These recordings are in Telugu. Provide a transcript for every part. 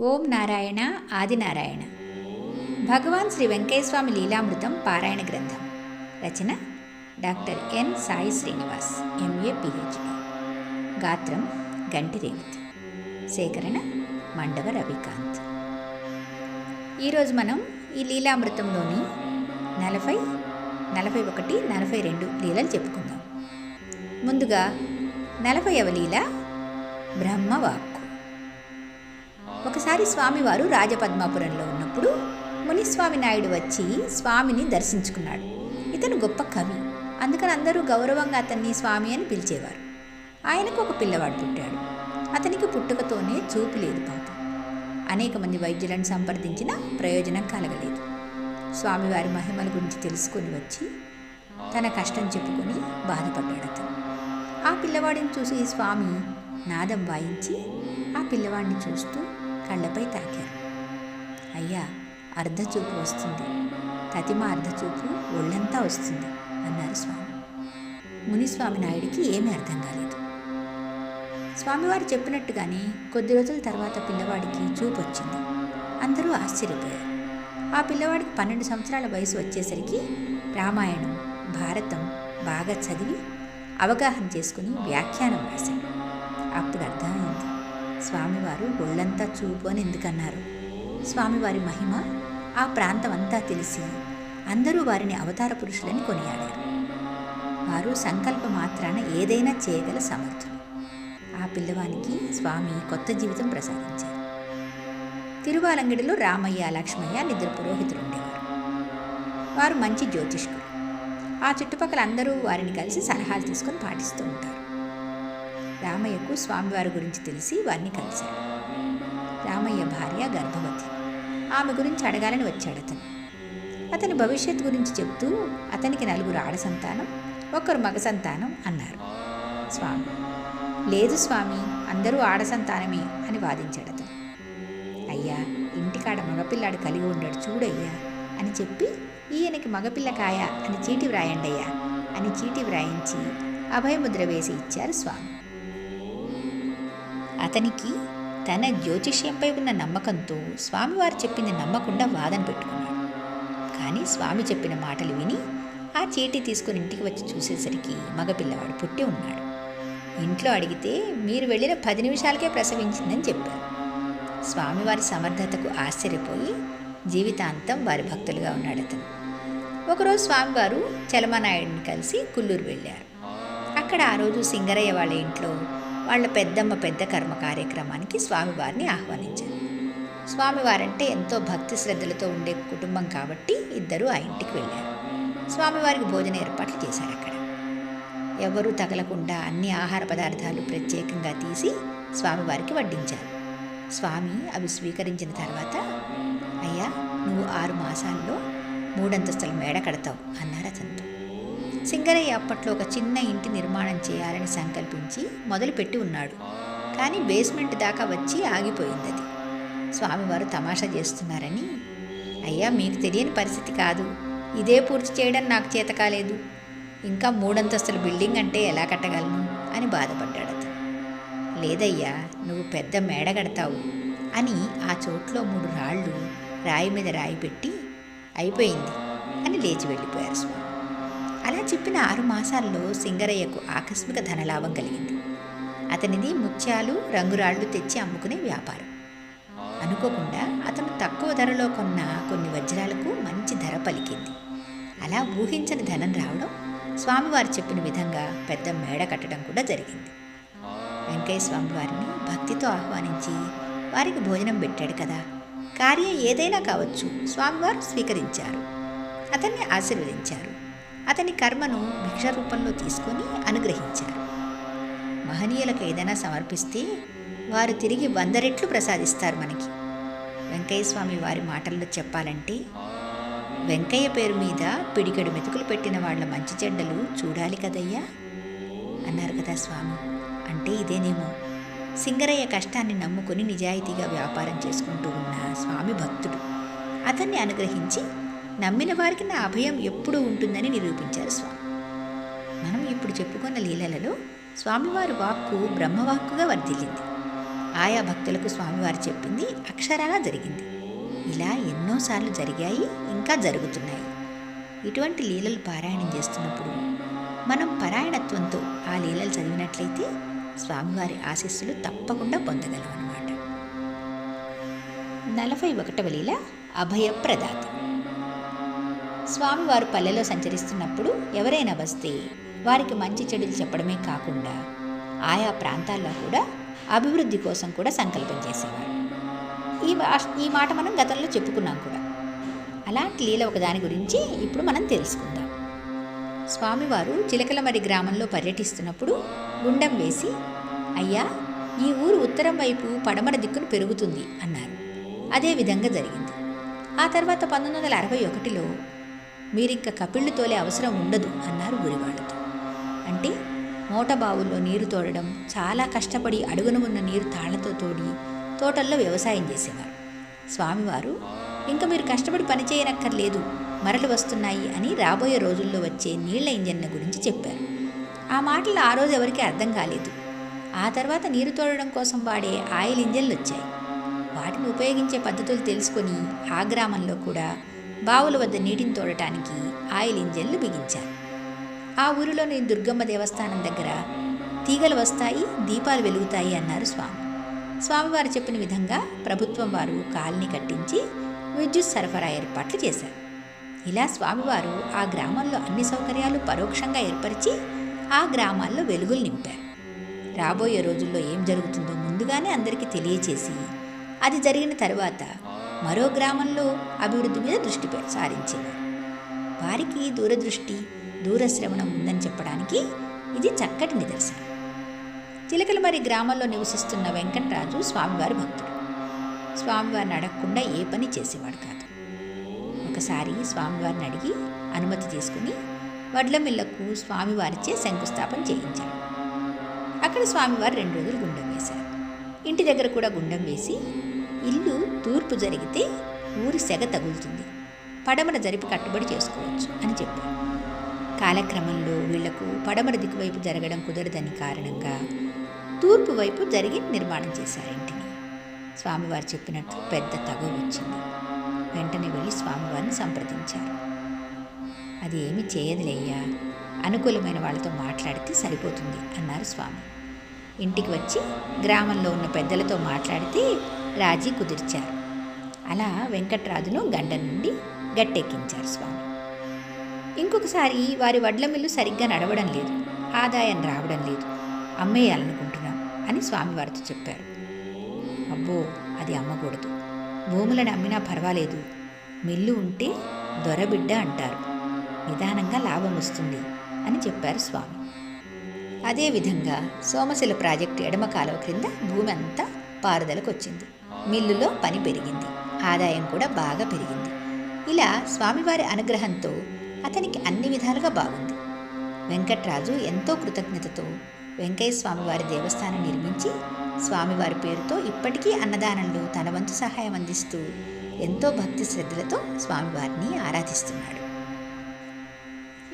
ఓం నారాయణ ఆదినారాయణ. భగవాన్ శ్రీ వెంకయ్యస్వామి లీలామృతం పారాయణ గ్రంథం. రచన doctor N Sai Srinivas MA PhD. గాత్రం గంటి రేవతి. సేకరణ మండవ రవికాంత్. ఈరోజు మనం ఈ లీలామృతంలోని నలభై నలభై ఒకటి నలభై రెండు లీలలు చెప్పుకుందాం. ముందుగా నలభైవ లీల బ్రహ్మవాక్ ఒకసారి స్వామివారు రాజపద్మాపురంలో ఉన్నప్పుడు మునిస్వామి నాయుడు వచ్చి స్వామిని దర్శించుకున్నాడు. ఇతను గొప్ప కవి. అందుకని అందరూ గౌరవంగా అతన్ని స్వామి అని పిలిచేవారు. ఆయనకు ఒక పిల్లవాడు పుట్టాడు. అతనికి పుట్టుకతోనే చూపు లేదు పాపం. అనేక మంది వైద్యులను సంప్రదించినా ప్రయోజనం కలగలేదు. స్వామివారి మహిమల గురించి తెలుసుకొని వచ్చి తన కష్టం చెప్పుకొని బాధపడ్డాడు అతను. ఆ పిల్లవాడిని చూసి స్వామి నాదం వాయించి ఆ పిల్లవాడిని చూస్తూ కళ్ళపై తాకారు. అయ్యా అర్ధచూపు వస్తుంది. తతిమ అర్ధచూపు ఒళ్ళంతా వస్తుంది అన్నారు స్వామి. మునిస్వామి నాయుడికి ఏమీ అర్థం కాలేదు. స్వామివారు చెప్పినట్టుగానే కొద్ది రోజుల తర్వాత పిల్లవాడికి చూపు వచ్చింది. అందరూ ఆశ్చర్యపోయారు. ఆ పిల్లవాడికి పన్నెండు సంవత్సరాల వయసు వచ్చేసరికి రామాయణం భారతం బాగా చదివి అవగాహన చేసుకుని వ్యాఖ్యానం రాశాడు. అప్పుడు అర్థమైంది. స్వామివారు ఒళ్ళంతా చూపు అని ఎందుకన్నారు? స్వామివారి మహిమ ఆ ప్రాంతం అంతా తెలిసి అందరూ వారిని అవతార పురుషులని కొనియాడారు. వారు సంకల్ప మాత్రాన ఏదైనా చేయగల సమర్థులు. ఆ పిల్లవానికి స్వామి కొత్త జీవితం ప్రసాదించారు. తిరువాలంగిడిలో రామయ్య లక్ష్మయ్య నిద్ర పురోహితులు ఉండేవారు వారు మంచి జ్యోతిష్కులు. ఆ చుట్టుపక్కల అందరూ వారిని కలిసి సలహాలు తీసుకొని పాటిస్తూ ఉంటారు. రామయ్యకు స్వామివారి గురించి తెలిసి వారిని కలిశాడు రామయ్య భార్య గర్భవతి. ఆమె గురించి అడగాలని వచ్చాడు అతను. అతని భవిష్యత్ గురించి చెప్తూ అతనికి నలుగురు ఆడ సంతానం ఒకరు మగ సంతానం అన్నారు. స్వామి లేదు స్వామి అందరూ ఆడ సంతానమే అని వాదించాడు అతను. అయ్యా ఇంటికాడ మగపిల్లాడు కలిగి ఉన్నాడు చూడయ్యా అని చెప్పి ఈయనకి మగపిల్లకాయ అని చీటి వ్రాయండి అయ్యా అని చీటి వ్రాయించి అభయముద్ర వేసి ఇచ్చారు స్వామి. అతనికి తన జ్యోతిష్యంపై ఉన్న నమ్మకంతో స్వామివారు చెప్పింది నమ్మకుండా వాదన పెట్టుకున్నాడు. కానీ స్వామి చెప్పిన మాటలు విని ఆ చీటీ తీసుకుని ఇంటికి వచ్చి చూసేసరికి మగపిల్లవాడు పుట్టి ఉన్నాడు. ఇంట్లో అడిగితే మీరు వెళ్ళిన పది నిమిషాలకే ప్రసవించిందని చెప్పారు. స్వామివారి సమర్థతకు ఆశ్చర్యపోయి జీవితాంతం వారి భక్తులుగా ఉన్నాడు అతను. ఒకరోజు స్వామివారు చలమనాయుడిని కలిసి కుల్లూరు వెళ్ళారు. అక్కడ ఆ రోజు సింగరయ్య వాళ్ళ ఇంట్లో వాళ్ళ పెద్దమ్మ పెద్ద కర్మ కార్యక్రమానికి స్వామివారిని ఆహ్వానించారు. స్వామివారంటే ఎంతో భక్తి శ్రద్ధలతో ఉండే కుటుంబం కాబట్టి ఇద్దరు ఆ ఇంటికి వెళ్ళారు. స్వామివారికి భోజన ఏర్పాట్లు చేశారు అక్కడ. ఎవరూ తగలకుండా అన్ని ఆహార పదార్థాలు ప్రత్యేకంగా తీసి స్వామివారికి వడ్డించారు. స్వామి అవి స్వీకరించిన తర్వాత అయ్యా నువ్వు ఆరు మాసాల్లో మూడంతస్తుల మేడ కడతావు అన్నారు అతనితో. సింగరయ్య అప్పట్లో ఒక చిన్న ఇంటి నిర్మాణం చేయాలని సంకల్పించి మొదలుపెట్టి ఉన్నాడు. కానీ బేస్మెంట్ దాకా వచ్చి ఆగిపోయింది అది. స్వామివారు తమాషా చేస్తున్నారని అయ్యా మీకు తెలియని పరిస్థితి కాదు. ఇదే పూర్తి చేయడం నాకు చేత కాలేదు. ఇంకా మూడంతస్తుల బిల్డింగ్ అంటే ఎలా కట్టగలను? అని బాధపడ్డాడు అతను. లేదయ్యా నువ్వు పెద్ద మేడ కడతావు అని ఆ చోట్లో మూడు రాళ్ళు రాయి మీద రాయి పెట్టి అయిపోయింది అని లేచి వెళ్ళిపోయారు స్వామి. అలా చెప్పిన ఆరు మాసాల్లో సింగరయ్యకు ఆకస్మిక ధనలాభం కలిగింది. అతనిది ముత్యాలు రంగురాళ్ళు తెచ్చి అమ్ముకునే వ్యాపారం. అనుకోకుండా అతను తక్కువ ధరలో కొన్న కొన్ని వజ్రాలకు మంచి ధర పలికింది. అలా ఊహించని ధనం రావడం స్వామివారు చెప్పిన విధంగా పెద్ద మేడ కట్టడం కూడా జరిగింది. వెంకయ్య స్వామి వారిని భక్తితో ఆహ్వానించి వారికి భోజనం పెట్టాడు కదా కార్యం ఏదైనా కావచ్చు స్వామివారు స్వీకరించారు. అతన్ని ఆశీర్వదించారు. అతని కర్మను భిక్ష రూపంలో తీసుకొని అనుగ్రహించారు. మహనీయులకు ఏదైనా సమర్పిస్తే వారు తిరిగి వంద రెట్లు ప్రసాదిస్తారు మనకి. వెంకయ్య స్వామి వారి మాటల్లో చెప్పాలంటే వెంకయ్య పేరు మీద పిడికెడు మెతుకులు పెట్టిన వాళ్ళ మంచి చెడ్డలు చూడాలి కదయ్యా? అన్నారు కదా స్వామి. అంటే ఇదేనేమో. సింగరయ్య కష్టాన్ని నమ్ముకొని నిజాయితీగా వ్యాపారం చేసుకుంటూ ఉన్న స్వామి భక్తుడు. అతన్ని అనుగ్రహించి నమ్మిన వారికి నా అభయం ఎప్పుడూ ఉంటుందని నిరూపించారు స్వామి. మనం ఇప్పుడు చెప్పుకున్న లీలలలో స్వామివారి వాక్కు బ్రహ్మవాక్కుగా వర్ధిల్లింది. ఆయా భక్తులకు స్వామివారు చెప్పింది అక్షరాలా జరిగింది. ఇలా ఎన్నోసార్లు జరిగాయి ఇంకా జరుగుతున్నాయి. ఇటువంటి లీలలు పారాయణం చేస్తున్నప్పుడు మనం పరాయణత్వంతో ఆ లీలలు చదివినట్లయితే స్వామివారి ఆశీస్సులు తప్పకుండా పొందగలం అన్నమాట నలభై ఒకటవ లీల అభయప్రదాత. స్వామివారు పల్లెలో సంచరిస్తున్నప్పుడు ఎవరైనా వస్తే వారికి మంచి చెడులు చెప్పడమే కాకుండా ఆయా ప్రాంతాల్లో కూడా అభివృద్ధి కోసం కూడా సంకల్పం చేసేవారు. ఈ ఈ మాట మనం గతంలో చెప్పుకున్నాం కూడా. అలాంటి లీల ఒకదాని గురించి ఇప్పుడు మనం తెలుసుకుందాం. స్వామివారు చిలకలమరి గ్రామంలో పర్యటిస్తున్నప్పుడు గుండం వేసి అయ్యా ఈ ఊరు ఉత్తరం వైపు పడమర దిక్కును పెరుగుతుంది అన్నారు. అదే విధంగా జరిగింది. ఆ తర్వాత పంతొమ్మిది వందల అరవై ఒకటిలో మీరింక కపిళ్ళు తోలే అవసరం ఉండదు అన్నారు ఊరివాళ్ళతో అంటే మోట బావుల్లో నీరు తోడడం చాలా కష్టపడి అడుగున ఉన్న నీరు తాళ్ళతో తోడి తోటల్లో వ్యవసాయం చేసేవారు. స్వామివారు ఇంకా మీరు కష్టపడి పనిచేయనక్కర్లేదు మరలు వస్తున్నాయి అని రాబోయే రోజుల్లో వచ్చే నీళ్ళ ఇంజన్ల గురించి చెప్పారు. ఆ మాటలు ఆ రోజు ఎవరికీ అర్థం కాలేదు. ఆ తర్వాత నీరు తోడడం కోసం వాడే ఆయిల్ ఇంజన్లు వచ్చాయి వాటిని ఉపయోగించే పద్ధతులు తెలుసుకొని ఆ గ్రామంలో కూడా బావుల వద్ద నీటిని తోడటానికి ఆయిల్ ఇంజన్లు బిగించారు. ఆ ఊరిలోని దుర్గమ్మ దేవస్థానం దగ్గర తీగలు వస్తాయి దీపాలు వెలుగుతాయి అన్నారు స్వామి. స్వామివారు చెప్పిన విధంగా ప్రభుత్వం వారు కాలనీ కట్టించి విద్యుత్ సరఫరా ఏర్పాట్లు చేశారు. ఇలా స్వామివారు ఆ గ్రామంలో అన్ని సౌకర్యాలు పరోక్షంగా ఏర్పరిచి ఆ గ్రామాల్లో వెలుగులు నింపారు. రాబోయే రోజుల్లో ఏం జరుగుతుందో ముందుగానే అందరికీ తెలియచేసి అది జరిగిన తర్వాత మరో గ్రామంలో అభివృద్ధి మీద దృష్టి పె- సారించేవారు వారికి దూరదృష్టి దూరశ్రవణం ఉందని చెప్పడానికి ఇది చక్కటి నిదర్శనం. చిలకలమరి గ్రామంలో నివసిస్తున్న వెంకటరాజు స్వామివారి భక్తుడు. స్వామివారిని అడగకుండా ఏ పని చేసేవాడు కాదు. ఒకసారి స్వామివారిని అడిగి అనుమతి తీసుకుని వడ్ల మిల్లకు స్వామివారిచే శంకుస్థాపన చేయించాడు అక్కడ స్వామివారు రెండు రోజులు గుండం వేశారు. ఇంటి దగ్గర కూడా గుండం వేసి ఇల్లు తూర్పు జరిగితే ఊరి సెగ తగులుతుంది. పడమర జరిపి కట్టుబడి చేసుకోవచ్చు అని చెప్పారు. కాలక్రమంలో వీళ్ళకు పడమర దిక్కు వైపు జరగడం కుదరదని కారణంగా తూర్పు వైపు జరిగి నిర్మాణం చేశారు ఇంటిని. స్వామివారు చెప్పినట్టు పెద్ద తగవ వచ్చింది. వెంటనే వెళ్ళి స్వామివారిని సంప్రదించారు. అది ఏమి చేయదులేయ్యా అనుకూలమైన వాళ్ళతో మాట్లాడితే సరిపోతుంది అన్నారు స్వామి. ఇంటికి వచ్చి గ్రామంలో ఉన్న పెద్దలతో మాట్లాడితే రాజీ కుదిర్చారు. అలా వెంకట్రాజును గండ నుండి గట్టెక్కించారు స్వామి. ఇంకొకసారి వారి వడ్ల మిల్లు సరిగ్గా నడవడం లేదు ఆదాయం రావడం లేదు. అమ్మేయాలనుకుంటున్నాం అని స్వామివారితో చెప్పారు. అబ్బో అది అమ్మకూడదు. భూములను అమ్మినా పర్వాలేదు. మిల్లు ఉంటే దొరబిడ్డ అంటారు. నిదానంగా లాభం వస్తుంది అని చెప్పారు స్వామి. అదేవిధంగా సోమశిల ప్రాజెక్టు ఎడమ కాలువ క్రింద భూమి అంతా పారుదలకు వచ్చింది మిల్లులో పని పెరిగింది. ఆదాయం కూడా బాగా పెరిగింది. ఇలా స్వామివారి అనుగ్రహంతో అతనికి అన్ని విధాలుగా బాగుంది. వెంకట్రాజు ఎంతో కృతజ్ఞతతో వెంకయ్య స్వామివారి దేవస్థానం నిర్మించి స్వామివారి పేరుతో ఇప్పటికీ అన్నదానంలో తన వంతు సహాయం అందిస్తూ ఎంతో భక్తి శ్రద్ధలతో స్వామివారిని ఆరాధిస్తున్నాడు.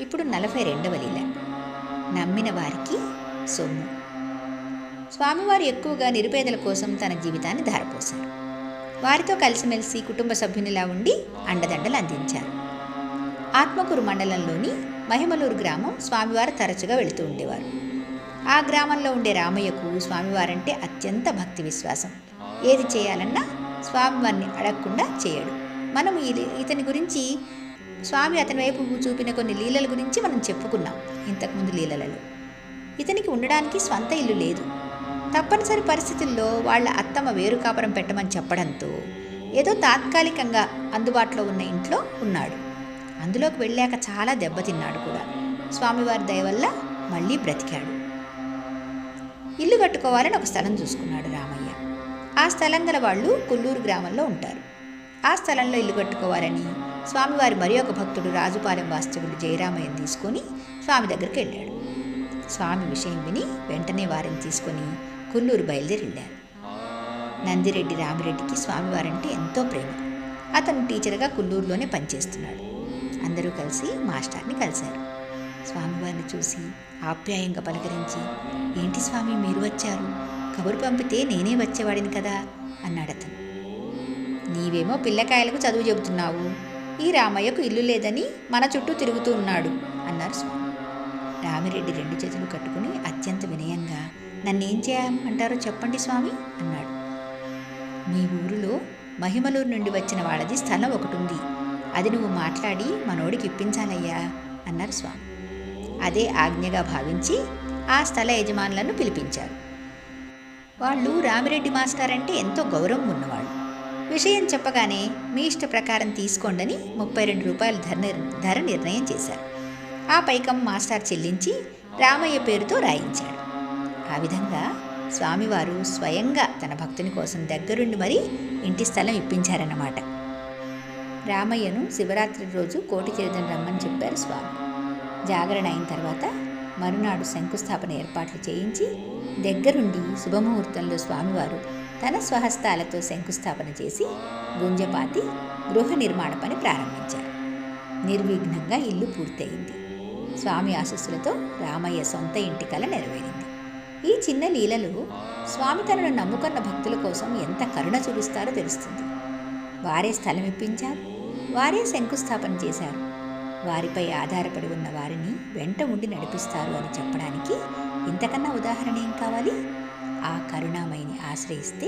ఇప్పుడు నలభై రెండవ లీల. నమ్మిన వారికి సొమ్ము. స్వామివారు ఎక్కువగా నిరుపేదల కోసం తన జీవితాన్ని ధారపోశారు. వారితో కలిసిమెలిసి కుటుంబ సభ్యునిలా ఉండి అండదండలు అందించారు. ఆత్మకూరు మండలంలోని మహిమలూరు గ్రామం స్వామివారు తరచుగా వెళుతూ ఉండేవారు. ఆ గ్రామంలో ఉండే రామయ్యకు స్వామివారంటే అత్యంత భక్తి విశ్వాసం. ఏది చేయాలన్నా స్వామివారిని అడగకుండా చేయడు. మనం ఇతని గురించి స్వామి అతని వైపు చూపిన కొన్ని లీలల గురించి మనం చెప్పుకున్నాం ఇంతకుముందు లీలలలో. ఇతనికి ఉండడానికి స్వంత ఇల్లు లేదు. తప్పనిసరి పరిస్థితుల్లో వాళ్ళ అత్తమ్మ వేరు కాపురం పెట్టమని చెప్పడంతో ఏదో తాత్కాలికంగా అందుబాటులో ఉన్న ఇంట్లో ఉన్నాడు. అందులోకి వెళ్ళాక చాలా దెబ్బతిన్నాడు కూడా. స్వామివారి దయ వల్ల మళ్ళీ బ్రతికాడు. ఇల్లు కట్టుకోవాలని ఒక స్థలం చూసుకున్నాడు రామయ్య. ఆ స్థలం గల వాళ్ళు కొల్లూరు గ్రామంలో ఉంటారు. ఆ స్థలంలో ఇల్లు కట్టుకోవాలని స్వామివారి మరి ఒక భక్తుడు రాజుపాలెం వాస్తవుడు జయరామయ్యను తీసుకొని స్వామి దగ్గరికి వెళ్ళాడు. స్వామి విషయం విని వెంటనే వారిని తీసుకొని కొల్లూరు బయలుదేరిండారు. నందిరెడ్డి రామిరెడ్డికి స్వామివారంటే ఎంతో ప్రేమ. అతను టీచర్గా కొల్లూరులోనే పనిచేస్తున్నాడు. అందరూ కలిసి మాస్టర్ని కలిశారు. స్వామివారిని చూసి ఆప్యాయంగా పలకరించి ఏంటి స్వామి మీరు వచ్చారు? కబురు పంపితే నేనే వచ్చేవాడిని కదా? అన్నాడతను నీవేమో పిల్లకాయలకు చదువు చెబుతున్నావు. ఈ రామయ్యకు ఇల్లు లేదని మన చుట్టూ తిరుగుతూ ఉన్నాడు అన్నారు స్వామి. రామిరెడ్డి రెండు చేతులు కట్టుకుని అత్యంత వినయంగా నన్ను ఏం చేయమంటారో చెప్పండి స్వామి అన్నాడు. మీ ఊరిలో మహిమలూరు నుండి వచ్చిన వాళ్ళది స్థలం ఒకటి ఉంది అది నువ్వు మాట్లాడి మనోడికి ఇప్పించాలయ్యా అన్నారు స్వామి. అదే ఆజ్ఞగా భావించి ఆ స్థల యజమానులను పిలిపించారు. వాళ్ళు రామిరెడ్డి మాస్టర్ అంటే ఎంతో గౌరవం ఉన్నవాళ్ళు. విషయం చెప్పగానే మీ ఇష్ట ప్రకారం తీసుకోండని ముప్పై రెండు రూపాయల ధర ధర నిర్ణయం చేశారు. ఆ పైకం మాస్టర్ చెల్లించి రామయ్య పేరుతో రాయించాడు. ఆ విధంగా స్వామివారు స్వయంగా తన భక్తుని కోసం దగ్గరుండి మరీ ఇంటి స్థలం ఇప్పించారన్నమాట. రామయ్యను శివరాత్రి రోజు కోటి చేరుదని రమ్మని చెప్పారు స్వామి. జాగరణ అయిన తర్వాత మరునాడు శంకుస్థాపన ఏర్పాట్లు చేయించి దగ్గరుండి శుభముహూర్తంలో స్వామివారు తన స్వహస్తాలతో శంకుస్థాపన చేసి గుంజపాతి గృహ నిర్మాణ పని ప్రారంభించారు. నిర్విఘ్నంగా ఇల్లు పూర్తయింది. స్వామి ఆశస్సులతో రామయ్య సొంత ఇంటి కల నెరవేరింది. ఈ చిన్న లీలలు స్వామి తనను నమ్ముకున్న భక్తుల కోసం ఎంత కరుణ చూపిస్తారో తెలుస్తుంది. వారే స్థలం ఇప్పించారు. వారే శంకుస్థాపన చేశారు. వారిపై ఆధారపడి ఉన్న వారిని వెంట ఉండి నడిపిస్తారు అని చెప్పడానికి ఇంతకన్నా ఉదాహరణ ఏం కావాలి? ఆ కరుణామయిని ఆశ్రయిస్తే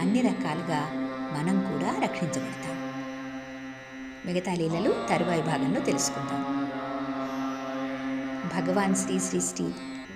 అన్ని రకాలుగా మనం కూడా రక్షించబడతాం. మిగతా లీలలు తరువాయి భాగంలో తెలుసుకుందాం. భగవాన్ శ్రీ శ్రీ శ్రీ